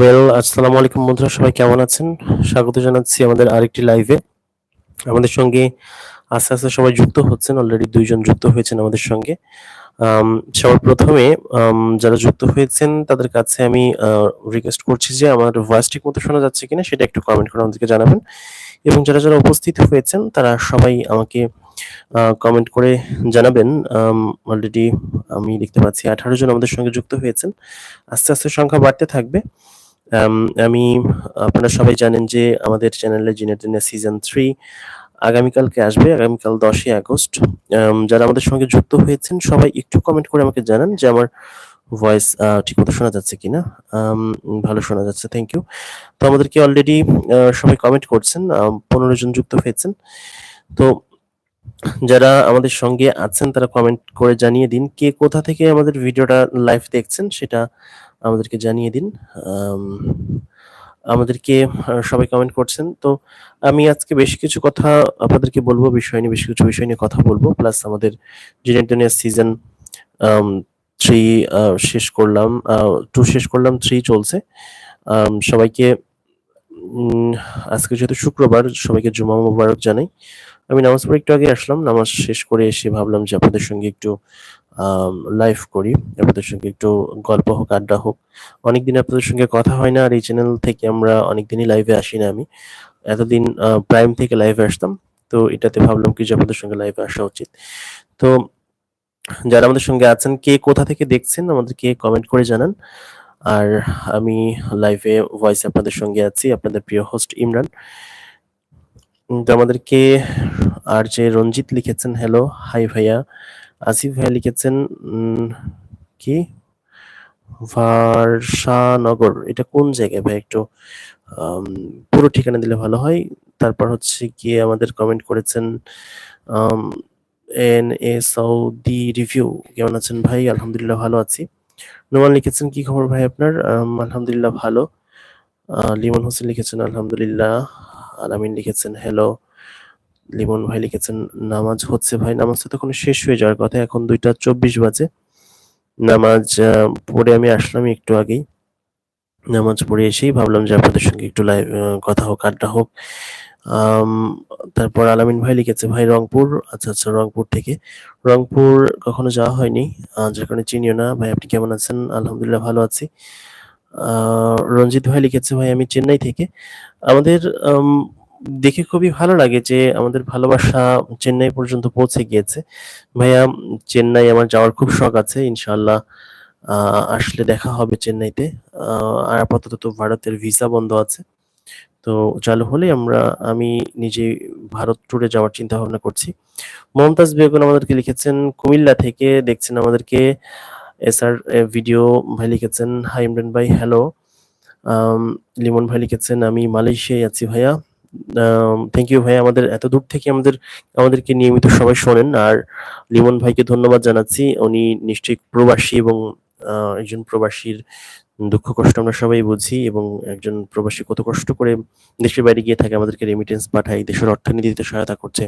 Well আসসালামু আলাইকুম বন্ধুরা, সবাই কেমন আছেন? স্বাগত জানাচ্ছি আমাদের আরেকটি লাইভে আমাদের সঙ্গে আস্তে আস্তে সবাই যুক্ত হচ্ছেন অলরেডি দুইজন যুক্ত হয়েছেন আমাদের সঙ্গে। সবার প্রথমে যারা যুক্ত হয়েছেন, তাদের কাছে আমি রিকোয়েস্ট করছি যে আমার ভয়েস ঠিক মতো শোনা যাচ্ছে কিনা, সেটা একটু কমেন্ট করে আমাদেরকে জানাবেন। এবং যারা যারা উপস্থিত হয়েছেন, তারা সবাই আমাকে কমেন্ট করে জানাবেন। অলরেডি আমি দেখতে পাচ্ছি আঠারো জন আমাদের সঙ্গে যুক্ত হয়েছেন। আস্তে আস্তে সংখ্যা বাড়তে থাকবে। আম, আমি আপনারা সবাই জানেন যে আমাদের চ্যানেলে জিনের দিনে সিজন থ্রি আগামীকালকে আসবে আগামীকাল দশই আগস্ট। যারা আমাদের সঙ্গে যুক্ত হয়েছেন সবাই একটু কমেন্ট করে আমাকে জানান যে আমার ভয়েস ঠিকমতো শোনা যাচ্ছে কিনা। ভালো শোনা যাচ্ছে থ্যাংক ইউ তো আমাদেরকে অলরেডি সবাই কমেন্ট করছেন পনেরো জন যুক্ত হয়েছেন। তো যারা আমাদের সঙ্গে আছেন তারা কমেন্ট করে জানিয়ে দিন কে কোথা থেকে আমাদের ভিডিওটা লাইভ দেখছেন সেটা আমাদেরকে জানিয়ে দিন। আমাদেরকে সবাই কমেন্ট করছেন। তো আমি আজকে বেশ কিছু কথা আপনাদেরকে বলব, বিষয় নিয়ে বেশ কিছু বিষয় নিয়ে কথা বলব। প্লাস আমাদের জিনের দুনিয়া সিজন থ্রি শেষ করলাম। টু শেষ করলাম থ্রি চলছে। সবাইকে আজকে যেহেতু শুক্রবার, সবাইকে জুমা মোবারক জানাই। আমি নামাজ পড়ে একটু আগে আসলাম। নামাজ শেষ করে এসে ভাবলাম যে আপনাদের সঙ্গে একটু লাইভ করি। আপনাদের সঙ্গে একটু গল্প হোক, আড্ডা হোক। অনেকদিন আপনাদের সঙ্গে কথা হয় না, আর এই চ্যানেল থেকে আমরা অনেকদিনই লাইভে আসি না আমি। এতদিন প্রাইম থেকে লাইভে আসতাম। তো এটাতে ভাবলাম কি যে আপনাদের সঙ্গে লাইভে আসা উচিত। তো যারা আমাদের সঙ্গে আছেন, কে কোথা থেকে দেখছেন আমাদেরকে কমেন্ট করে জানান। আর আমি লাইভে ভয়েস আপনাদের সঙ্গে আছি, আপনাদের প্রিয় হোস্ট ইমরান। তো আমাদেরকে আর যে রঞ্জিত লিখেছেন হ্যালো হাই ভাইয়া। আসিফ ভাইয়া লিখেছেন কি? ভারসানগর। এটা কোন জায়গায় ভাই? একটু পুরো ঠিকানা দিলে ভালো হয়। তারপর হচ্ছে গিয়ে আমাদের কমেন্ট করেছেন এন এ সৌদি রিভিউ। কেমন আছেন ভাই? আলহামদুলিল্লাহ ভালো আছি। নোমান লিখেছেন, কি খবর ভাই আপনার? আলহামদুলিল্লাহ ভালো। লিমন হোসেন লিখেছেন, আলহামদুলিল্লাহ। আলামিন লিখেছেন হ্যালো লিমন ভাই লিখেছেন নামাজ হচ্ছে ভাই নামাজ তো তখন শেষ হয়ে যাওয়ার কথা এখন দুইটা চব্বিশ বাজে। নামাজ পড়ে আমি আসলাম একটু আগেই। নামাজ পড়ে এসেই ভাবলাম যে আপনাদের সঙ্গে একটু লাইভ কথা হোক আড্ডা হোক। তারপর আলামিন ভাই লিখেছে ভাই রংপুর আচ্ছা আচ্ছা রংপুর থেকে। রংপুর কখনো যাওয়া হয়নি যার কারণে চিনিও না। ভাই আপনি কেমন আছেন? আলহামদুলিল্লাহ ভালো আছি। রঞ্জিত ভাই লিখেছে ভাই আমি চেন্নাই থেকে। আমাদের আম, দেখে খুবই ভালো লাগে যে আমাদের ভালোবাসা চেন্নাই পর্যন্ত পৌঁছে গিয়েছে। ভাইয়া, চেন্নাই আমার যাওয়ার খুব শখ আছে। ইনশাল্লাহ আসলে দেখা হবে চেন্নাইতে। আর আপাতত তো ভারতের ভিসা বন্ধ আছে। তো চালু হলে আমরা, আমি নিজে ভারত ট্যুরে যাওয়ার চিন্তা ভাবনা করছি। মমতাজ বেগম আমাদেরকে লিখেছেন, কুমিল্লা থেকে দেখছেন আমাদেরকে। এসআর ভিডিও ভাই লিখেছেন, হাই ইমরান ভাই, হ্যালো। লিমন ভাই লিখেছেন, আমি মালয়েশিয়ায় আছি ভাইয়া। থ্যাংক ইউ ভাই, আমাদের এত দূর থেকে আমাদের, আমাদেরকে নিয়মিত সবাই শোনেন। আর লিমন ভাইকে ধন্যবাদ জানাচ্ছি। উনি নিশ্চয়ই প্রবাসী এবং একজন প্রবাসীর দুঃখ, কষ্ট আমরা সবাই বুঝি এবং একজন প্রবাসী কত কষ্ট করে দেশের বাইরে গিয়ে থাকে, আমাদেরকে রেমিটেন্স পাঠায়, দেশের অর্থনীতিতে সহায়তা করছে।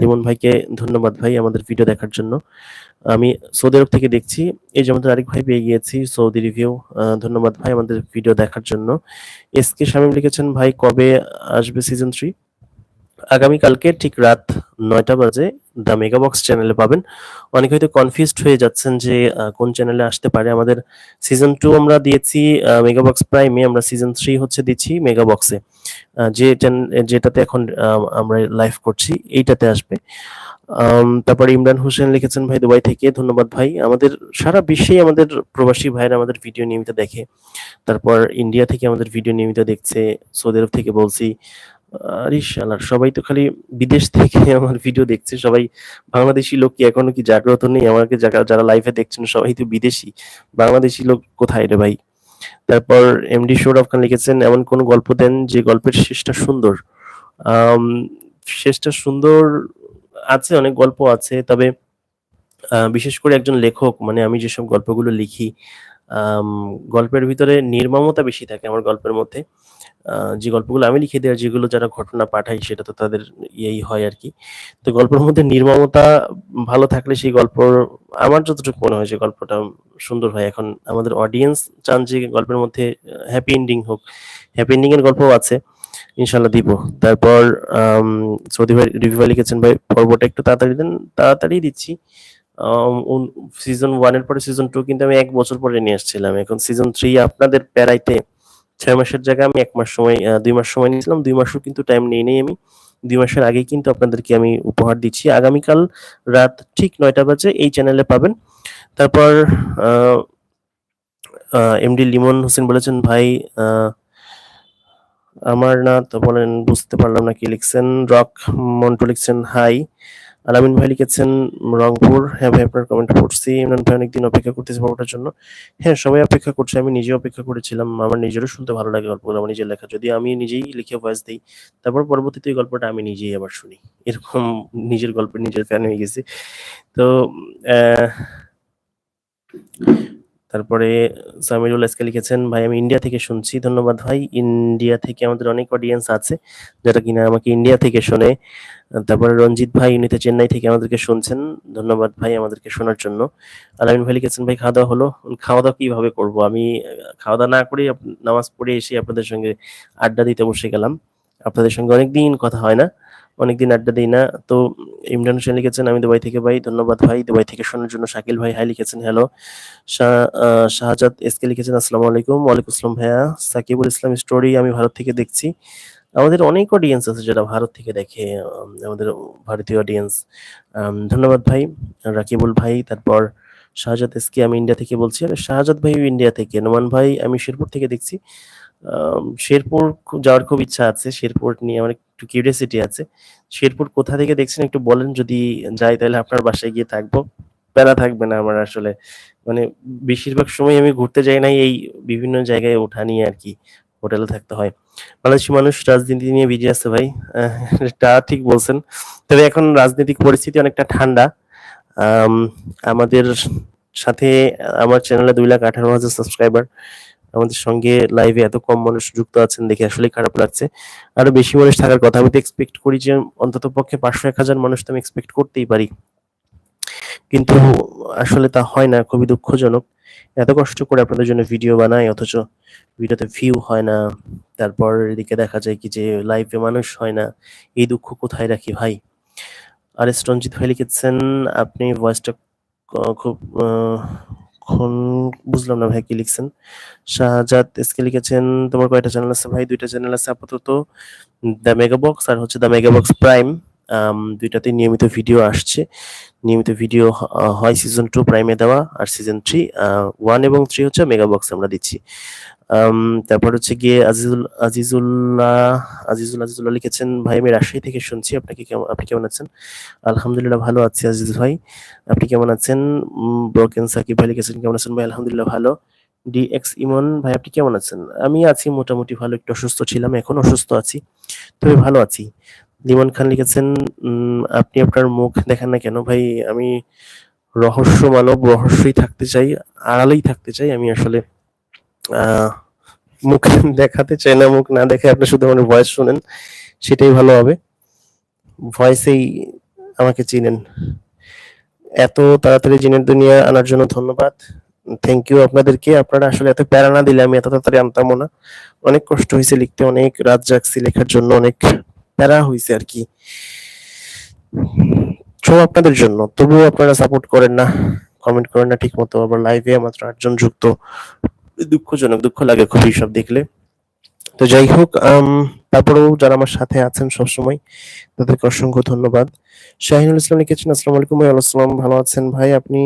লিমন ভাইকে ধন্যবাদ ভাই আমাদের ভিডিও দেখার জন্য। আমি সৌদি আরব থেকে দেখছি, এই যে আমাদের আরেক ভাই পেয়ে গিয়েছি, সৌদি রিভিউ ধন্যবাদ ভাই আমাদের ভিডিও দেখার জন্য। এস কে শামীম লিখেছেন, ভাই, কবে আসবে সিজন থ্রি আগামীকালকে ঠিক রাত নয়টা বাজে দ্য মেগাবক্স চ্যানেলে পাবেন। অনেকে হয়তো কনফিউজড হয়ে যাচ্ছেন যে কোন চ্যানেলে আসতে পারে। আমাদের সিজন টু আমরা দিয়েছি মেগাবক্স প্রাইমে আমরা সিজন থ্রি হচ্ছে দিচ্ছি মেগাবক্সে যে যেটাতে এখন আমরা লাইভ করছি, এইটাতে আসবে। তারপর ইমরান হোসেন লিখেছেন, ভাই, দুবাই থেকে। ধন্যবাদ ভাই। আমাদের সারা বিশ্বেই আমাদের প্রবাসী ভাইরা আমাদের ভিডিও নিয়মিত দেখে। তারপর ইন্ডিয়া থেকে আমাদের ভিডিও নিয়মিত দেখছে সৌদি আরব থেকে বলছি আরে সবাই তো খালি বিদেশ থেকে আমার ভিডিও দেখছে, সবাই বাংলাদেশি লোক কি এখনও কি জাগ্রত নেই? আমাকে যারা লাইভে দেখছেন, সবাই তো বিদেশি। বাংলাদেশি লোক কোথায় রে ভাই? তারপর এমডি সৌরভ খান লিখেছেন, এমন কোন গল্প দেন যে গল্পের শেষটা সুন্দর? শেষটা সুন্দর আছে, অনেক গল্প আছে, তবে বিশেষ করে একজন লেখক মানে আমি যেসব গল্পগুলো লিখি গল্পের ভিতরে নির্মমতা বেশি থাকে আমার গল্পের মধ্যে। যে গল্পগুলো আমি লিখে দেওয়ার যেগুলো যারা ঘটনা পাঠাই সেটা তো তাদের ইয়েই হয় আর কি। তো গল্পের মধ্যে নির্মমতা ভালো থাকলে সেই গল্প আমার যতটুকু মনে হয় যে গল্পটা সুন্দর হয়। এখন আমাদের অডিয়েন্স চান যে গল্পের মধ্যে হ্যাপি এন্ডিং হোক হ্যাপি এন্ডিং এর গল্পও আছে ইনশাল্লাহ দিব। তারপর সৌদি ভাই রিভিউ লিখেছেন, ভাই, পর্বটা একটু তাড়াতাড়ি দেন, তাড়াতাড়ি দিচ্ছি। সিজন ওয়ানের পরে সিজন টু কিন্তু আমি এক বছর পরে নিয়ে আসছিলাম। এখন সিজন থ্রি আপনাদের প্যারাইতে ছয় মাসের জায়গায় আমি এক মাস সময় দুই মাস সময় নিয়েছিলাম। দুই মাসও কিন্তু টাইম নিয়ে নেই আমি। দুই মাসের আগেই কিন্তু আপনাদেরকে আমি উপহার দিচ্ছি। আগামীকাল রাত ঠিক নয়টা বাজে এই চ্যানেলে পাবেন। তারপর এমডি লিমন হোসেন বলেছেন, ভাই আমার না, তো বলেন, বুঝতে পারলাম না কি লিখছেন। রক মন্টু লিখছেন, হাই। আলামিন ভাই লিখেছেন, রংপুর। হ্যাঁ ভাই, আপনার কমেন্ট পড়ছি। ইমরান ভাই অনেকদিন অপেক্ষা করতেছে পর্বটার জন্য। হ্যাঁ সবাই অপেক্ষা করছে, আমি নিজে অপেক্ষা করেছিলাম। আমার নিজেরও শুনতে ভালো লাগে গল্পগুলো, আমার নিজের লেখা। যদি আমি নিজেই লিখে ভয়েস দিই, তারপর পরবর্তীতে এই গল্পটা আমি নিজেই আবার শুনি। এরকম নিজের গল্পের নিজের ফ্যান হয়ে গেছি। তো তারপরে সামিরুল আজকে লিখেছেন, ভাই, আমি ইন্ডিয়া থেকে শুনছি। ধন্যবাদ ভাই। ইন্ডিয়া থেকে আমাদের অনেক অডিয়েন্স আছে যারা কিনা আমাকে ইন্ডিয়া থেকে শোনে। তারপরে রঞ্জিত ভাই, উনি তো চেন্নাই থেকে আমাদেরকে শুনছেন। ধন্যবাদ ভাই আমাদেরকে শোনার জন্য। আলামিন ভাই লিখেছেন, ভাই, খাওয়া দাওয়া হলো। খাওয়া দাওয়া কীভাবে করব? আমি খাওয়া দাওয়া না আপ- নামাজ পড়ে এসে আপনাদের সঙ্গে আড্ডা দিতে বসে গেলাম। আপনাদের সঙ্গে অনেকদিন কথা হয় না। অনেকদিন আড্ডা দিই না। তো ইমরান হোসেন লিখেছেন, আমি দুবাই থেকে ভাই, ধন্যবাদ ভাই। দুবাই থেকে শোনার জন্য শাকিল ভাই, হাই লিখেছেন, হ্যালো। শাহজাদ এসকে লিখেছেন, আসসালামু আলাইকুম। ওয়ালাইকুম আসসালাম ভাইয়া। সাকিবুল ইসলাম স্টোরি আমি ভারত থেকে দেখছি। আমাদের অনেক অডিয়েন্স আছে যারা ভারত থেকে দেখে আমাদের ভারতীয় অডিয়েন্স ধন্যবাদ ভাই। রাকিবুল ভাই, তারপর শাহজাদ এসকে আমি ইন্ডিয়া থেকে বলছি। আর, শাহজাদ ভাই ইন্ডিয়া থেকে। নোমান ভাই, আমি শেরপুর থেকে দেখছি। শেরপুর যাওয়ার খুব ইচ্ছা আছে। শেরপুর নিয়ে আমার একটু কিউরিয়াসিটি আছে। শেরপুর কোথা থেকে দেখছেন একটু বলেন, যদি যাই তাহলে আপনার বাসায় গিয়ে থাকব। প্যারা থাকবে না আমার আসলে। মানে বেশিরভাগ সময় আমি ঘুরতে যাই নাই, এই বিভিন্ন জায়গায় ওঠা নিয়ে আর কি হোটেলে থাকতে হয়। বাংলাদেশি মানুষ রাজনীতি নিয়ে বিজি আছে ভাই। তা ঠিক বলছেন। তবে এখন রাজনৈতিক পরিস্থিতি অনেকটা ঠান্ডা। আমাদের সাথে আমার চ্যানেলে দুই লাখ আঠারো হাজার সাবস্ক্রাইবার আমাদের সঙ্গে লাইভে এত কম মানুষ যুক্ত আছেন দেখে আসলে খারাপ লাগছে। আরও বেশি মানুষ থাকার কথা আমি তো এক্সপেক্ট করি যে অন্তত পক্ষে পাঁচশো এক হাজার মানুষ তো আমি এক্সপেক্ট করতেই পারি। কিন্তু আসলে তা হয় না, খুবই দুঃখজনক। এত কষ্ট করে আপনাদের জন্য ভিডিও বানাই, অথচ ভিডিওতে ভিউ হয় না। তারপর এদিকে দেখা যায় কি যে লাইভে মানুষ হয় না। এই দুঃখ কোথায় রাখি ভাই? আর এস রঞ্জিত ভাই লিখেছেন, আপনি ভয়েসটা খুব আহ, খন বুঝলাম না ভাই কি লিখছেন। শাহজাদ এসকে লিখেছেন তোমার কয়টা চ্যানেল আছে ভাই? দুইটা চ্যানেল আছে আপাতত। দ্য মেগা বক্স আর হচ্ছে দ্য মেগা বক্স প্রাইম দুইটাতে নিয়মিত ভিডিও আসছে। নিয়মিত ভিডিও হয় সিজন টু প্রাইমে দেওয়া আর সিজন থ্রি ওয়ান এবং থ্রি হচ্ছে মেগা বক্স আমরা দিচ্ছি। তারপর হচ্ছে গিয়ে আজিজুল, আজিজুল্লাহ আজিজুল, আজিজুল্লাহ লিখেছেন, ভাই, আমি রাজশাহী থেকে শুনছি, আপনাকে কেমন, আপনি কেমন আছেন? আলহামদুলিল্লাহ, ভালো আছি আজিজ ভাই, আপনি কেমন আছেন? ব্রোকেন সাকিব ভাই লিখেছেন, কেমন আছেন ভাই? আলহামদুলিল্লাহ, ভালো। ডিএক্স ইমন, ভাই, আপনি কেমন আছেন? আমি আছি, মোটামুটি ভালো, একটু অসুস্থ ছিলাম, এখন অসুস্থ আছি, তবে ভালো আছি। লিমন খান লিখেছেন আপনি আপনার মুখ দেখান না কেন ভাই, আমি রহস্য মানব রহস্যই থাকতে চাই, আড়ালেই থাকতে চাই, আমি আসলে মুখ দেখাতে চাই না, মুখ না দেখে আপনি শুধু আমার ভয়েস শুনেন, সেটাই ভালো হবে। ভয়েসেই আমাকে চিনেন। এত তাড়াতাড়ি জিনের দুনিয়া আনার জন্য ধন্যবাদ। থ্যাংক ইউ আপনাদেরকে। আপনারা আসলে এত প্যারা না দিলে আমি এত তাড়াতাড়ি আনতামও না। অনেক কষ্ট হয়েছে লিখতে, অনেক রাত জাগছি লেখার জন্য, অনেক প্যারা হয়েছে আর কি। সব আপনাদের জন্য। তবুও আপনারা সাপোর্ট করেন না। কমেন্ট করেন না ঠিক মতো আবার লাইভে মাত্র আটজন যুক্ত। দুঃখজনক, দুঃখ লাগে খুবই সব দেখলে। তো যাই হোক তারপরেও যারা আমার সাথে আছেন সবসময়, তাদেরকে অসংখ্য ধন্যবাদ। শাহিনুল ইসলাম লিখেছেন, আসসালামু আলাইকুম ভাই আসসালাম ভালো আছেন ভাই আপনি?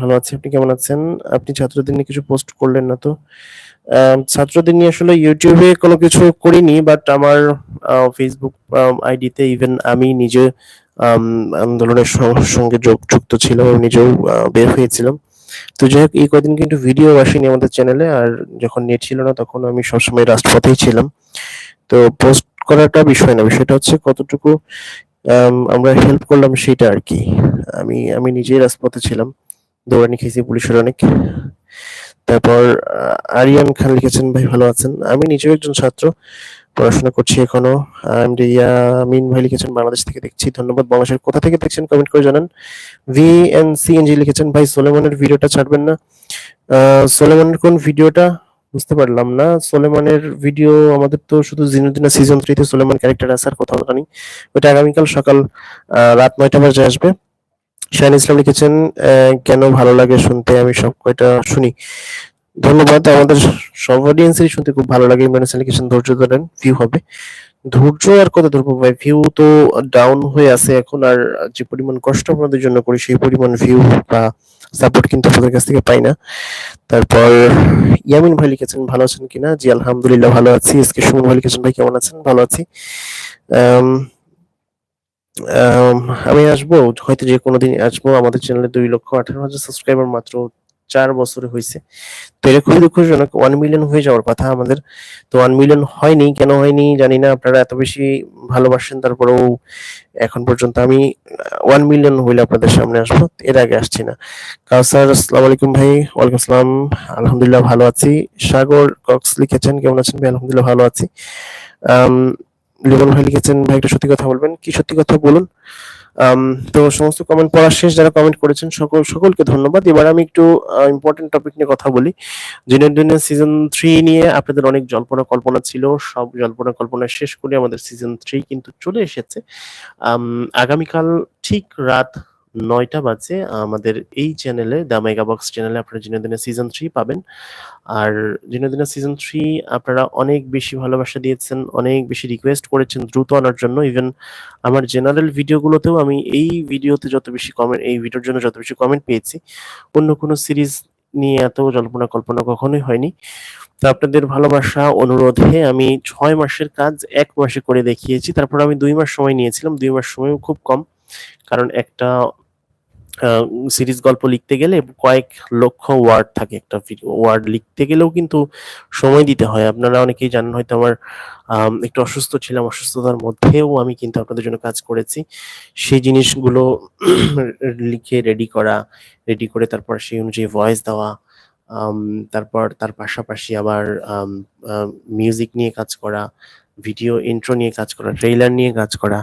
ভালো আছি, আপনি কেমন আছেন? আপনি ছাত্রদের নিয়ে কিছু পোস্ট করলেন না তো? ছাত্রদের নিয়ে আসলে ইউটিউবে কোনো কিছু করিনি, বাট আমার ফেসবুক আইডিতে ইভেন আমি নিজে আন্দোলনের সঙ্গে যুক্ত ছিলাম আমি নিজেও বের হয়েছিলাম। তো যাই হোক এই কদিন কিন্তু ভিডিও আসেনি আমাদের চ্যানেলে আর যখন নেট ছিল না তখন আমি সবসময় রাষ্ট্রপথেই ছিলাম। তো পোস্ট করাটা বিষয় না বিষয়টা হচ্ছে কতটুকু আম, আমরা হেল্প করলাম সেটা আর কি। আমি আমি নিজেই রাজপথে ছিলাম। দৌড়ানি খেয়েছি পুলিশের অনেক। তারপর আরিয়ান খান লিখেছেন, ভাই, ভালো আছেন? আমি নিজেও একজন ছাত্র, পড়াশোনা করছি এখনও। ইয়ামিন ভাই লিখেছেন, বাংলাদেশ থেকে দেখছি, ধন্যবাদ। বাংলাদেশের কোথা থেকে দেখছেন? কমেন্ট করে জানান। V N C N G লিখেছেন, ভাই, সোলেমানের ভিডিওটা ছাড়বেন না। সোলেমানের কোন ভিডিওটা? বুঝতে পারলাম না। সোলেমানের ভিডিও আমাদের তো শুধু জিনুদ্দিনা সিজন থ্রিতে সোলেমান ক্যারেক্টার আছে, আর কোথাও জানি। ওইটা আগামীকাল সকাল রাত নয়টা বাজে আসবে। শাহিন ইসলাম লিখেছেন কেন ভালো লাগে শুনতে? আমি সব কয়টা শুনি। ধন্যবাদ। আমাদের সব অডিয়েন্সেরই শুনতে খুব ভালো লাগে ইমরান হাসান লিখেছেন, ধৈর্য ধরেন ভিউ হবে। ধৈর্য আর কত ধরবো ভাই? ভিউ তো ডাউন হয়ে আছে এখন, আর যে পরিমাণ কষ্ট আপনাদের জন্য করি, সেই পরিমাণ ভিউ বা সাপোর্ট কিন্তু আপনাদের কাছ থেকে পাই না। তারপর ইয়ামিন ভাই লিখেছেন, ভালো আছেন কিনা? জি, আলহামদুলিল্লাহ ভালো আছি। এসকে সুমন ভাই লিখেছেন, ভাই কেমন আছেন? ভালো আছি। আম, আম, আসব হয়তো যে কোনোদিন আসব। আমাদের চ্যানেলে দুই লক্ষ আঠারো হাজার সাবস্ক্রাইবার মাত্র চার বছরে হয়েছে। তো এটা খুবই দুঃখজনক ওয়ান মিলিয়ন হয়ে যাওয়ার কথা আমাদের। তো ওয়ান মিলিয়ন হয়নি কেন হয়নি জানি না আপনারা এত বেশি ভালোবাসেন তারপরেও এখন পর্যন্ত আমি ওয়ান মিলিয়ন হইলে আপনাদের সামনে আসব এর আগে আসছি না। কাউসার আসসালামু আলাইকুম ভাই ওয়ালাইকুম আসসালাম আলহামদুলিল্লাহ ভালো আছি। সাগর কক্স লিখেছেন কেমন আছেন ভাই? আলহামদুলিল্লাহ ভালো আছি। লিমন ভাই লিখেছেন, ভাই একটা সত্যি কথা বলবেন। কি সত্যি কথা বলুন? তো সমস্ত কমেন্ট পড়ার শেষ, যারা কমেন্ট করেছেন, সকল, সকলকে ধন্যবাদ। এবার আমি একটু ইম্পর্টেন্ট টপিক নিয়ে কথা বলি। দুনিয়া সিজন থ্রি নিয়ে আপনাদের অনেক জল্পনা কল্পনা ছিল। সব জল্পনা কল্পনা শেষ করে আমাদের সিজন থ্রি কিন্তু চলে এসেছে। আগামীকাল ঠিক রাত নয়টা বাজে। আমাদের এই চ্যানেলে দ্য মেগা বক্স চ্যানেলে আপনারা জিনেদিনা সিজন থ্রি পাবেন। আর জিনেদিনা সিজন থ্রি আপনারা অনেক বেশি ভালোবাসা দিয়েছেন, অনেক বেশি রিকোয়েস্ট করেছেন দ্রুত আনার জন্য। ইভেন আমার জেনারেল ভিডিওগুলোতেও আমি এই ভিডিওতে যত বেশি কমেন্ট এই ভিডিওর জন্য যত বেশি কমেন্ট পেয়েছি। অন্য কোনো সিরিজ নিয়ে এত জল্পনা কল্পনা কখনোই হয়নি। তো আপনাদের ভালোবাসা, অনুরোধে আমি ছয় মাসের কাজ এক মাসে করে দেখিয়েছি। তারপর আমি দুই মাস সময় নিয়েছিলাম। দুই মাস সময়ও খুব কম। কারণ একটা সিরিজ গল্প লিখতে গেলে কয়েক লক্ষ ওয়ার্ড থাকে একটা ওয়ার্ড লিখতে গেলেও কিন্তু সময় দিতে হয়। আপনারা অনেকেই জানেন, হয়তো আমার একটু অসুস্থ ছিলাম, অসুস্থতার মধ্যেও আমি কিন্তু আপনাদের জন্য কাজ করেছি। সেই জিনিসগুলো লিখে রেডি করা রেডি করে তারপর সেই অনুযায়ী ভয়েস দেওয়া তারপর তার পাশাপাশি আবার মিউজিক নিয়ে কাজ করা ভিডিও ইন্ট্রো নিয়ে কাজ করা ট্রেইলার নিয়ে কাজ করা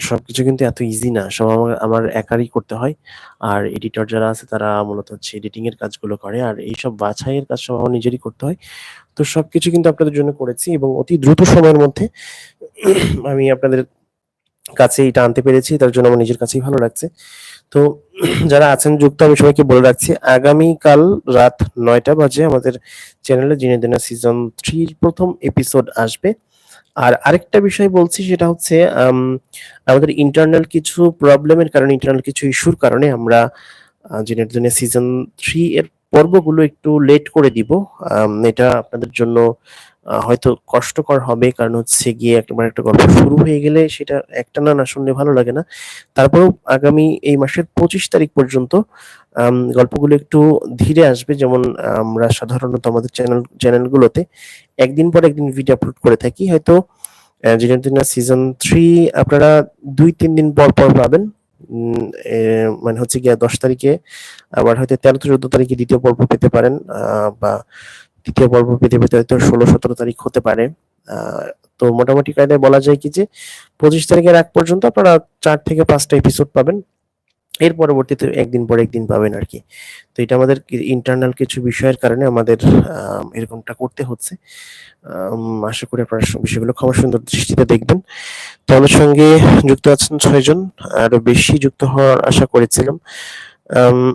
সবকিছু কিন্তু এত ইজি না। সব আমার আমার একারই করতে হয়। আর এডিটর যারা আছে, তারা মূলত হচ্ছে এডিটিং এর কাজগুলো করে। আর এইসব বাছাইয়ের কাজ সব আমার নিজেরই করতে হয়। তো সবকিছু কিন্তু আপনাদের জন্য করেছি এবং অতি দ্রুত সময়ের মধ্যে আমি আপনাদের কাছে এটা আনতে পেরেছি। তার জন্য আমার নিজের কাছেই ভালো লাগছে। তো যারা আছেন, যুক্ত আমি সবাইকে বলে রাখছি, আগামীকাল রাত নয়টা বাজে আমাদের চ্যানেলে জিনে দিনা সিজন থ্রির প্রথম এপিসোড আসবে। আর আরেকটা বিষয় বলছি সেটা হচ্ছে আমাদের ইন্টারনাল কিছু প্রবলেমের কারণে ইন্টারনাল কিছু ইস্যুর কারণে আমরা জিনের জন্য সিজন থ্রি এর পর্বগুলো একটু লেট করে দিব। এটা আপনাদের জন্য হয়তো কষ্টকর হবে, কারণ হচ্ছে গিয়ে একবার একটা গল্প শুরু হয়ে গেলে সেটা একটা না না শুনলে ভালো লাগে না। তারপরেও আগামী এই মাসের পঁচিশ তারিখ পর্যন্ত গল্পগুলো একটু ধীরে আসবে। যেমন আমরা সাধারণত আমাদের চ্যানেল চ্যানেলগুলোতে একদিন পর একদিন ভিডিও আপলোড করে থাকি। হয়তো জিনেদিনা সিজন থ্রি আপনারা দুই, তিন দিন পর পর পাবেন। মানে হচ্ছে গিয়া দশ তারিখে, আবার হয়তো তেরো, চোদ্দ তারিখে দ্বিতীয় পর্ব পেতে পারেন বা দ্বিতীয় পর্ব পেতে হয়তো ষোলো, সতেরো তারিখ হতে পারে। তো মোটামুটি কায়দায় বলা যায় কি যে, পঁচিশ তারিখের আগ পর্যন্ত আপনারা চার থেকে পাঁচটা এপিসোড পাবেন। এর পরবর্তীতে একদিন পর একদিন পাবেন আর কি। তো এটা আমাদের ইন্টারনাল কিছু বিষয়ের কারণে আমাদের এরকমটা করতে হচ্ছে। আশা করি আপনারা বিষয়গুলো ক্ষমা সুন্দর দৃষ্টিতে দেখবেন। তো আমাদের সঙ্গে যুক্ত আছেন ছয়জন। আরও বেশি যুক্ত হওয়ার আশা করেছিলাম।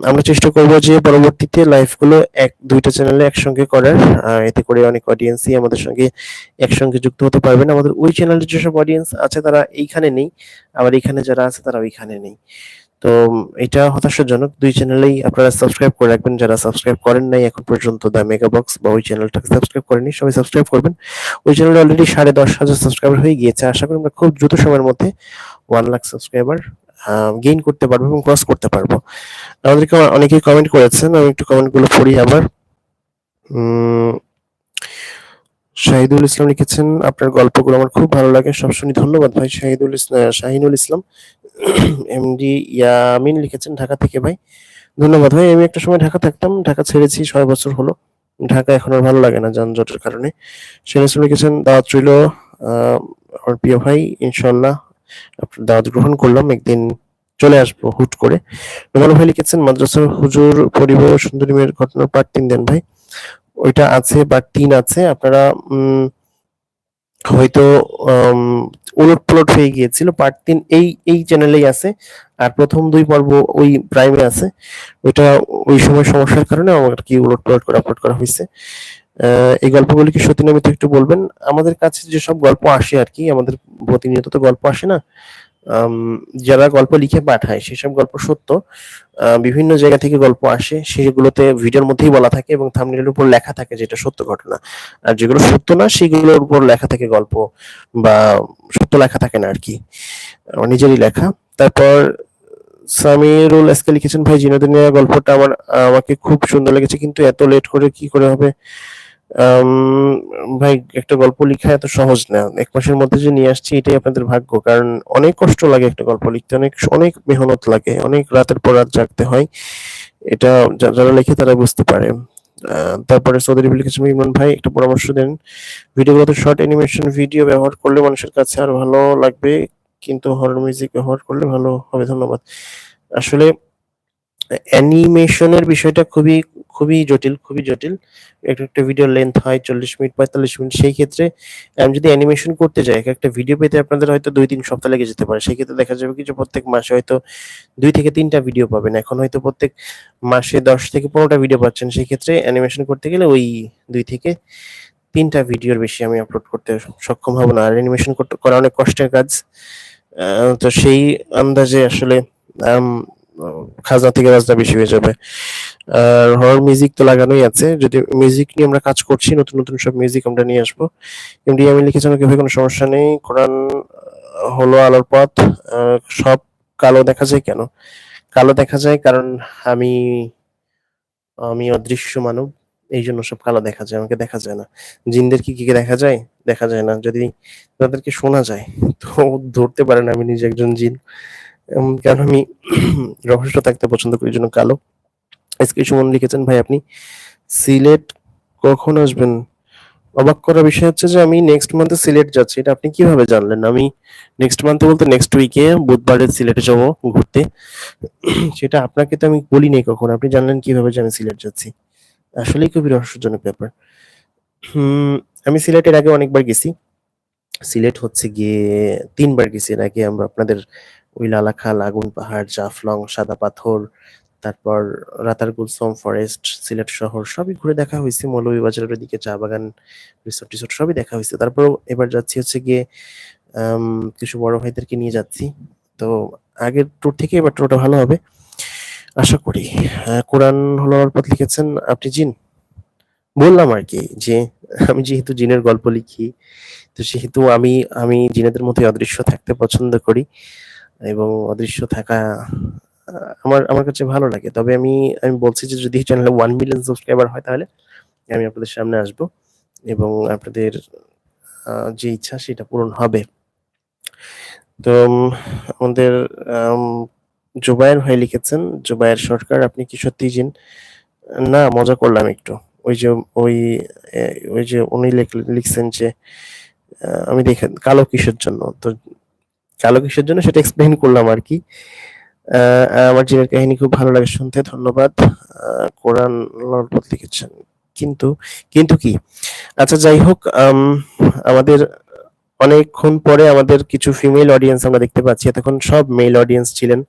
আমরা চেষ্টা করব যে পরবর্তীতে লাইভগুলো এক, দুইটা চ্যানেলে একসঙ্গে করার। এতে করে অনেক অডিয়েন্সই আমাদের সঙ্গে একসঙ্গে যুক্ত হতে পারবেন। আমাদের ওই চ্যানেলের যেসব অডিয়েন্স আছে তারা এইখানে নেই। আবার এইখানে যারা আছে তারা ওইখানে নেই। তো এটা হতাশাজনক। দুই চ্যানেলেই আপনারা সাবস্ক্রাইব করে রাখবেন। যারা সাবস্ক্রাইব করেন নাই এখন পর্যন্ত দ্য মেগা বক্স বা ওই চ্যানেলটাকে সাবস্ক্রাইব করেনি সবাই সাবস্ক্রাইব করবেন। ওই চ্যানেলে অলরেডি সাড়ে দশ হাজার সাবস্ক্রাইবার হয়ে গিয়েছে। আশা করি আমরা খুব দ্রুত সময়ের মধ্যে ওয়ান লাখ সাবস্ক্রাইবার গেইন করতে পারব এবং ক্রস করতে পারব। আমাদেরকে অনেকেই কমেন্ট করেছেন, আমি একটু কমেন্টগুলো পড়ি আবার। শাহিদুল ইসলাম লিখেছেন, আপনার গল্পগুলো আমার খুব ভালো লাগে, সব শুনি ধন্যবাদ ভাই। শাহিদুল ইসলাম শাহিনুল ইসলাম এমডি ইয়ামিন লিখেছেন, ঢাকা থেকে ভাই। ধন্যবাদ ভাই, আমি একটা সময় ঢাকা থাকতাম, ঢাকা ছেড়েছি, ছয় বছর হলো। ঢাকা এখন আর ভালো লাগে না যানজটের কারণে। সেনাসুল লিখেছেন, দাওয়াত রইল আমার প্রিয় ভাই, ইনশাল্লাহ। দাওয়াত গ্রহণ করলাম, একদিন চলে আসব হুট করে। নোমান ভাই লিখেছেন, মাদ্রাসার হুজুর পরিবার সুন্দরী মেয়ের ঘটনার পার্ট তিন দেন ভাই। ওইটা আছে পার্ট তিন আছে, আপনারা হয়তো উলট পালট হয়ে গিয়েছিল। পার্ট তিন এই এই চ্যানেলেই আছে, আর প্রথম দুই পর্ব ওই প্রাইমে আছে। ওইটা ওই সময় সমস্যার কারণে আমার কি উলট পালট করে আপলোড করা হয়েছে। এই গল্পগুলি কি সত্যি নামিত একটু বলবেন? আমাদের কাছে যেসব গল্প আসে আর কি, আমাদের প্রতিনিয়ত তো গল্প আসে না যারা গল্প লিখে পাঠায়, সেসব গল্প সত্য। বিভিন্ন জায়গা থেকে গল্প আসে, সেগুলোতে ভিডিওর মধ্যেই বলা থাকে এবং থাম্বনেলের উপর লেখা থাকে যেটা সত্য ঘটনা। আর যেগুলো সত্য না, সেগুলোর উপর লেখা থাকে গল্প, বা সত্য লেখা থাকে না আর কি নিজেরই লেখা। তারপর সামিরুল আজকে লিখেছেন, ভাই, জিনোদিনিয়া গল্পটা আমার, আমাকে খুব সুন্দর লেগেছে, কিন্তু এত লেট করে কি করে হবে? ভাই, একটা গল্প লেখা এত সহজ না। এক মাসের মধ্যে যে নিয়ে আসছি, এটাই আপনাদের ভাগ্য। কারণ অনেক কষ্ট লাগে একটা গল্প লিখতে, অনেক অনেক মেহনত লাগে, অনেক রাতের পর রাত জাগতে হয়। এটা যারা লেখে তারা বুঝতে পারে। তারপরে সৌদি আরব লিখেছেন ইমরান ভাই, একটা পরামর্শ দেন। ভিডিওগুলোতে শর্ট অ্যানিমেশন ভিডিও ব্যবহার করলে মানুষের কাছে আরও ভালো লাগবে, কিন্তু হরর মিউজিক ব্যবহার করলে ভালো হবে। ধন্যবাদ। আসলে, অ্যানিমেশনের বিষয়টা খুবই খুবই জটিল খুবই জটিল। একটা একটা ভিডিও লেন্থ হয় চল্লিশ মিনিট, পঁয়তাল্লিশ মিনিট। সেই ক্ষেত্রে আমি যদি অ্যানিমেশন করতে যাই, এক একটা ভিডিও পেতে আপনাদের হয়তো দুই তিন সপ্তাহ লেগে যেতে পারে। সেই ক্ষেত্রে দেখা যাবে কি যে প্রত্যেক মাসে হয়তো দুই থেকে তিনটা ভিডিও পাবেন। এখন হয়তো প্রত্যেক মাসে দশ থেকে পনেরোটা ভিডিও পাচ্ছেন। সেই ক্ষেত্রে অ্যানিমেশন করতে গেলে ওই দুই থেকে তিনটা ভিডিওর বেশি আমি আপলোড করতে সক্ষম হব না। আর অ্যানিমেশন করা অনেক কষ্টের কাজ। তো সেই আন্দাজে আসলে খাজনা থেকে বাজনা বেশি হয়ে যাবে। আর হরর মিউজিক তো লাগানোই আছে। যদি মিউজিক নিয়ে আমরা কাজ করছি, নতুন নতুন সব মিউজিক আমরা নিয়ে আসব। এমডি আমি লিখেছি আমাকে কোনো সমস্যা নেই। কোরআন হলো আলোর পথ। সব কালো দেখা যায় কেন? কালো দেখা যায় কারণ আমি আমি অদৃশ্য মানব। এই জন্য সব কালো দেখা যায়, আমাকে দেখা যায় না। জিনদের কি কি দেখা যায়? দেখা যায় না। যদি তাদেরকে শোনা যায়, তো ধরতে পারেন আমি নিজে একজন জিন। কারণ আমি রহস্য থাকতে পছন্দ করি জন্য কালো। এসকে সুমন লিখেছেন, ভাই, আপনি সিলেট কখন আসবেন? অবাক করার বিষয় হচ্ছে যে আমি নেক্সট মান্থে সিলেট যাচ্ছি, এটা আপনি কীভাবে জানলেন? আমি নেক্সট মান্থে বলতে নেক্সট উইকে বুধবারে সিলেটে যাব ঘুরতে। সেটা আপনাকে তো আমি বলিনি কখন, আপনি জানলেন কীভাবে যে আমি সিলেট যাচ্ছি। আসলেই খুবই রহস্যজনক ব্যাপার। আমি সিলেটের আগে অনেকবার গেছি। সিলেট হচ্ছে গিয়ে তিনবার গেছি, এর আগে আমরা আপনাদের ওই লালাখাল, আগুন, পাহাড়, জাফলং, সাদা পাথর, তারপর রাতারগুল, সোম ফরেস্ট, সিলেট শহর, সবই ঘুরে দেখা হয়েছে। মৌলভীবাজারের ওদিকে চা বাগান রিসোর্ট টিসোর্ট, সবই দেখা হয়েছে। তারপর এবার যাচ্ছি হচ্ছে গিয়ে কিছু বড় ভাইদেরকে নিয়ে যাচ্ছি। তো আগের ট্যুর থেকে এবার ট্যুরটা ভালো হবে। আশা করি কোরআন হলো আমার পথ লিখেছেন, আপনি জিন? বললাম আর কি যে, আমি যেহেতু জিনের গল্প লিখি, তো সেহেতু আমি আমি জিনেদের মধ্যে অদৃশ্য থাকতে পছন্দ করি। এবং অদৃশ্য থাকা আমার আমার কাছে ভালো লাগে। তবে আমি আমি বলছি যে যদি চ্যানেলে ওয়ান মিলিয়ন সাবস্ক্রাইবার হয় তাহলে আমি আপনাদের সামনে আসব এবং আপনাদের যে ইচ্ছা সেটা পূরণ হবে। তো আমাদের আম, জুবায়ের ভাই লিখেছেন জুবায়ের সরকার আপনি কি সত্যি জিন? না মজা করলাম একটু। ওই যে ওই ওই যে উনি লেখ- লিখছেন যে আমি দেখে কালো কিসের জন্য? তো কালো কিসের জন্য সেটা এক্সপ্লেন করলাম আর কি। আমার জীবনের কাহিনী খুব ভালো লাগে শুনতে, ধন্যবাদ। কোরআন আল্লাহর পথ লিখেছেন। কিন্তু কিন্তু কি? আচ্ছা যাই হোক আমাদের অনেকক্ষণ পরে আমাদের কিছু ফিমেল অডিয়েন্স আমরা দেখতে পাচ্ছি। এতক্ষণ সব মেল অডিয়েন্স ছিলেন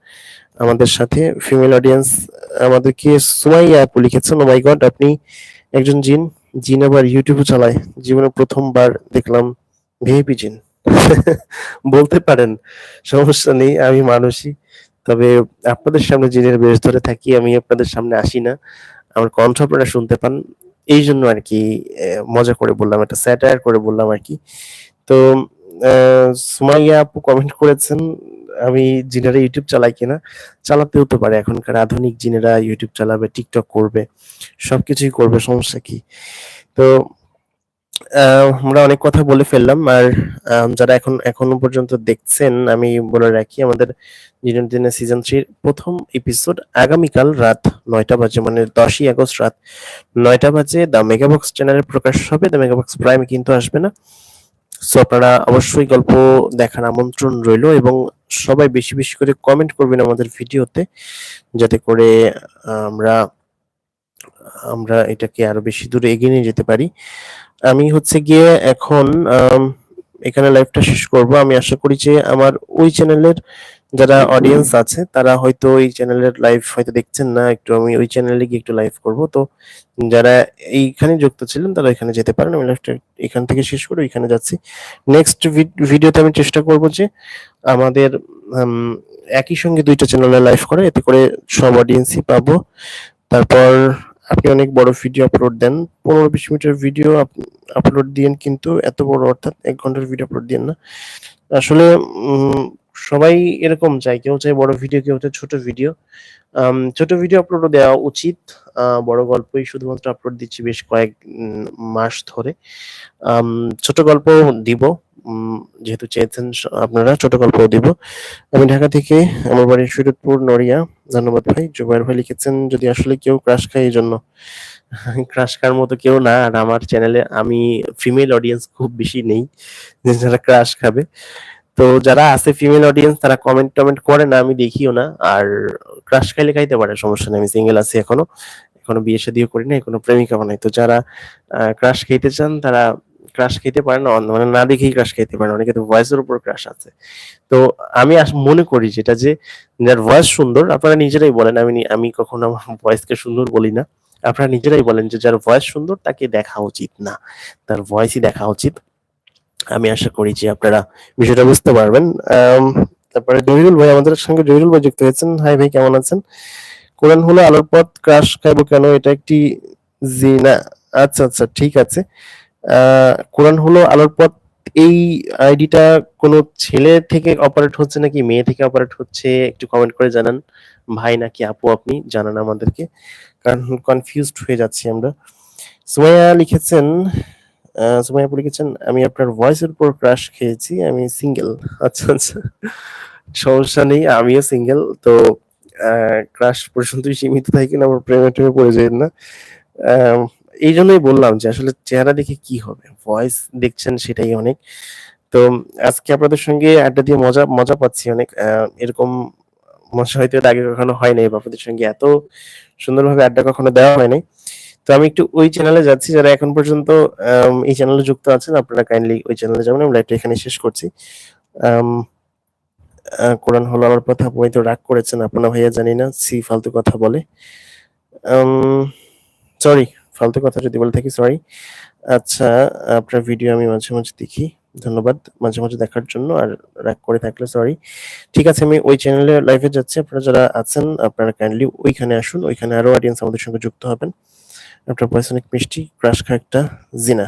আমাদের সাথে। ফিমেল অডিয়েন্স আমাদেরকে সুমাইয়া আপু লিখেছেন। ও মাই গড আপনি একজন জিন জিন আবার ইউটিউবে চালায়। জীবনে প্রথমবার দেখলাম ভিআইপি জিন। বলতে পারেন, সমস্যা নেই, আমি মানুষই। তবে আপনাদের সামনে জিনের বেশ ধরে থাকি, আমি আপনাদের সামনে আসি না। আমার কণ্ঠ আপনারা শুনতে পান। এই জন্য আর কি মজা করে বললাম, একটা স্যাটায়ার করে বললাম আর কি। তো সুমাইয়া আপু কমেন্ট করেছেন, আমি জিনেরা ইউটিউব চালাই কিনা? চালাতেও তো পারে, এখনকার আধুনিক জিনেরা ইউটিউব চালাবে টিকটক করবে, সবকিছুই করবে, সমস্যা কি? তো আমরা অনেক কথা বলে ফেললাম আর যারা এখন, এখনও পর্যন্ত দেখছেন, আমি বলে রাখি আমাদের সিজন থ্রির প্রথম এপিসোড আগামীকাল রাত নয়টা বাজে মানে দশই আগস্ট রাত নয়টা বাজে। দ্য মেগাবক্স চ্যানেলে প্রকাশ হবে। দ্য মেগাবক্স প্রাইমে কিন্তু আসবে না। সো আপনারা অবশ্যই গল্প দেখার আমন্ত্রণ রইল এবং সবাই বেশি বেশি করে কমেন্ট করবেন আমাদের ভিডিওতে যাতে করে আমরা আমরা এটাকে আরও বেশি দূরে এগিয়ে নিয়ে যেতে পারি। আমি হচ্ছে গিয়ে এখন এখানে লাইভটা শেষ করব। আমি আশা করি যে আমার ওই চ্যানেলের যারা অডিয়েন্স আছে, তারা হয়তো ওই চ্যানেলের লাইভ হয়তো দেখছেন না। একটু আমি ওই চ্যানেলে গিয়ে একটু লাইভ করব। তো যারা এইখানে যুক্ত ছিলেন, তারা এখানে যেতে পারেন। আমি লাইভটা এখান থেকে শেষ করে ওইখানে যাচ্ছি। নেক্সট ভিডিওতে আমি চেষ্টা করব যে আমাদের একই সঙ্গে দুইটা চ্যানেলে লাইভ করে। এতে করে সব অডিয়েন্সই পাবো। তারপর আপনি অনেক বড় ভিডিও আপলোড দেন। পনেরো বিশ মিনিটের ভিডিও আপলোড দিয়েন কিন্তু, এত বড় অর্থাৎ এক ঘণ্টার ভিডিও আপলোড দিয়েন না। আসলে সবাই এরকম চায়, কেউ চায় বড় ভিডিও কেউ চায় ছোট ভিডিও ছোট ভিডিও আপলোড দেওয়া উচিত। বড় গল্পই শুধুমাত্র আপলোড দিচ্ছি বেশ কয়েক মাস ধরে। ছোট গল্প দিব। যেহেতু চেয়েছেন আপনারা ছোট গল্প দিব। আমি ঢাকা থেকে আমার বাড়ি শরীয়তপুর নড়িয়া। ধন্যবাদ ভাই। জুবাইর ভাই লিখেছেন, যদি আসলে কেউ ক্রাশ খায় এই জন্য ক্রাশ খাওয়ার মতো কেউ না, আর আমার চ্যানেলে আমি ফিমেল অডিয়েন্স খুব বেশি নেই যারা ক্রাশ খাবে। তো যারা আছে ফিমেল অডিয়েন্স তারা কমেন্ট টমেন্ট করে না, আমি দেখিও না। আর ক্রাশ খাইলে খাইতে পারে, সমস্যা নেই, আমি সিঙ্গেল আছি এখনও। এখনও বিয়ে শাদিও করি না কোনো প্রেমিকা বানাই। তো যারা ক্রাশ খেতে চান, তারা ক্রাশ খেতে পারে না মানে না দেখেই ক্রাশ খেতে পারে। অনেকে তো ভয়েসের উপর ক্রাশ আছে। তো আমি মনে করি যেটা যে, যার ভয়েস সুন্দর, আপনারা নিজেরাই বলেন, আমি আমি কখনো আমার ভয়েসকে সুন্দর বলি না। আপনারা নিজেরাই বলেন যে, যার ভয়েস সুন্দর, তাকে দেখা উচিত না। তার ভয়েসই দেখা উচিত। আমি আশা করি যে আপনারা বিষয়টা বুঝতে পারবেন। তারপরে জহিরুল ভাই, আমাদের সঙ্গে জহিরুল ভাই যুক্ত হয়েছেন। হাই ভাই, কেমন আছেন? কোরআন হলো আলোর পথ ক্রাশ খাইবো কেন? এটা একটি জি না আচ্ছা আচ্ছা ঠিক আছে। কোরআন হলো আলোর পথ। এই আইডিটা কোনো ছেলে থেকে অপারেট হচ্ছে নাকি মেয়ে থেকে অপারেট হচ্ছে, একটু কমেন্ট করে জানান। ভাই নাকি আপু, আপনি জানান আমাদেরকে। কারণ কনফিউজড হয়ে যাচ্ছি আমরা। সুমাইয়া লিখেছেন সুমাইয়া আপু লিখেছেন, আমি আপনার ভয়েসের উপর ক্রাশ খেয়েছি, আমি সিঙ্গেল আচ্ছা আচ্ছা। সমস্যা নেই, আমিও সিঙ্গেল তো ক্রাশ পর্যন্তই সীমিত থাকি না, আমার প্রেমে টেমে পড়ে যায় না। এই জন্যই বললাম যে আসলে চেহারা দেখে কি হবে? ভয়েস দেখছেন সেটাই অনেক। তো আজকে আপনাদের সঙ্গে আড্ডা দিয়ে মজা মজা পাচ্ছি অনেক। এরকম মজা হয়তো আগে কখনো হয় নাই আপনাদের সঙ্গে এত সুন্দরভাবে আড্ডা কখনো দেওয়া হয় নাই। তো আমি একটু ওই চ্যানেলে যাচ্ছি যারা এখন পর্যন্ত এই চ্যানেলে যুক্ত আছেন, আপনারা কাইন্ডলি ওই চ্যানেলে যাবেন। আমি লাইভটা এখানে শেষ করছি। কোরআন হলো আমার কথা আপনি তো রাগ করেছেন আপনার ভাইয়া জানি না, সি ফালতু কথা বলে। সরি ফালতু কথা যদি বলে থাকি সরি আচ্ছা আপনার ভিডিও আমি মাঝে মাঝে দেখি। ধন্যবাদ। মাঝে মাঝে দেখার জন্য আর রাগ করে থাকলে সরি ঠিক আছে, আমি ওই চ্যানেলে লাইভে যাচ্ছি। আপনারা যারা আছেন, আপনারা কাইন্ডলি ওইখানে আসুন। ওইখানে আরও অডিয়েন্স আমাদের সঙ্গে যুক্ত হবেন। আপনার ভয়েস অনেক মিষ্টি ক্রাশ খা একটা জিনা।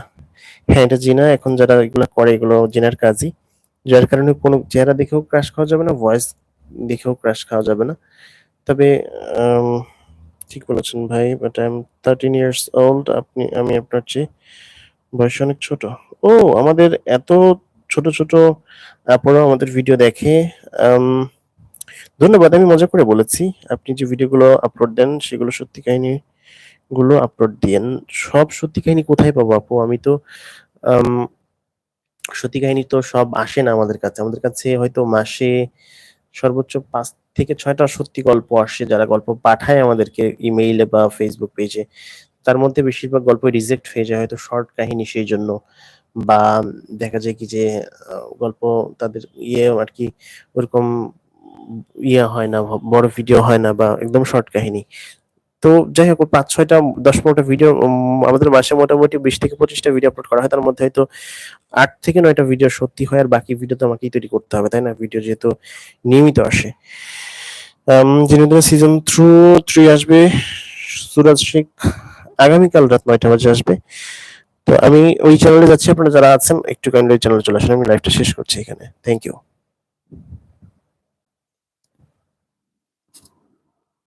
হ্যাঁ এটা জিনা। এখন যারা এগুলো করে, এগুলো জিনার কাজই। যার কারণে কোনো চেহারা দেখেও ক্রাশ খাওয়া যাবে না ভয়েস দেখেও ক্রাশ খাওয়া যাবে না। তবে ঠিক বলেছেন ভাই but I am thirteen years old আপনি, আমি আপনার চেয়ে বয়স অনেক ছোট। ও, আমাদের এত ছোট ছোট আপনারা আমাদের ভিডিও দেখে ধন্যবাদ, আমি মজা করে বলেছি। আপনি যে ভিডিওগুলো আপলোড দেন, সেগুলো সত্যি কাহিনী গুলো আপলোড দিয়েন। সব সত্যি কাহিনী কোথায় পাবো আপু? আমি তো সত্যি কাহিনী তো সব আসে না আমাদের কাছে। আমাদের কাছে হয়তো মাসে সর্বোচ্চ পাঁচ থেকে ছয়টা সত্যি গল্প আসে যারা গল্প পাঠায় আমাদেরকে ইমেইলে বা ফেসবুক পেজে তার মধ্যে বেশিরভাগ গল্প রিজেক্ট হয়ে যায়, হয়তো শর্ট কাহিনী সেই জন্য। বা দেখা যায় কি যে গল্প তাদের ইয়ে আর কি ওরকম ইয়ে হয় না বড় ভিডিও হয় না বা একদম শর্ট কাহিনী। তো যাই হোক, পাঁচ ছয়টা, দশ পনেরোটা ভিডিও আমাদের মাসে মোটামুটি বিশ থেকে পঁচিশটা ভিডিও আপলোড করা হয়। তার মধ্যে হয়তো আট থেকে নয়টা ভিডিও সত্যি হয়, আর বাকি ভিডিও তো আমাকেই তৈরি করতে হবে, তাই না? ভিডিও যেহেতু নিয়মিত আসে। যিনি সিজন থ্রু থ্রি আসবে, সুরাজ শেখ আগামীকাল রাত নয়টা বাজে আসবে। তো আমি ওই চ্যানেলে যাচ্ছি। আপনারা যারা আছেন, একটু কাইন্ডলি ওই চ্যানেলে চলে আসেন। আমি লাইভটা শেষ করছি এখানে। Thank you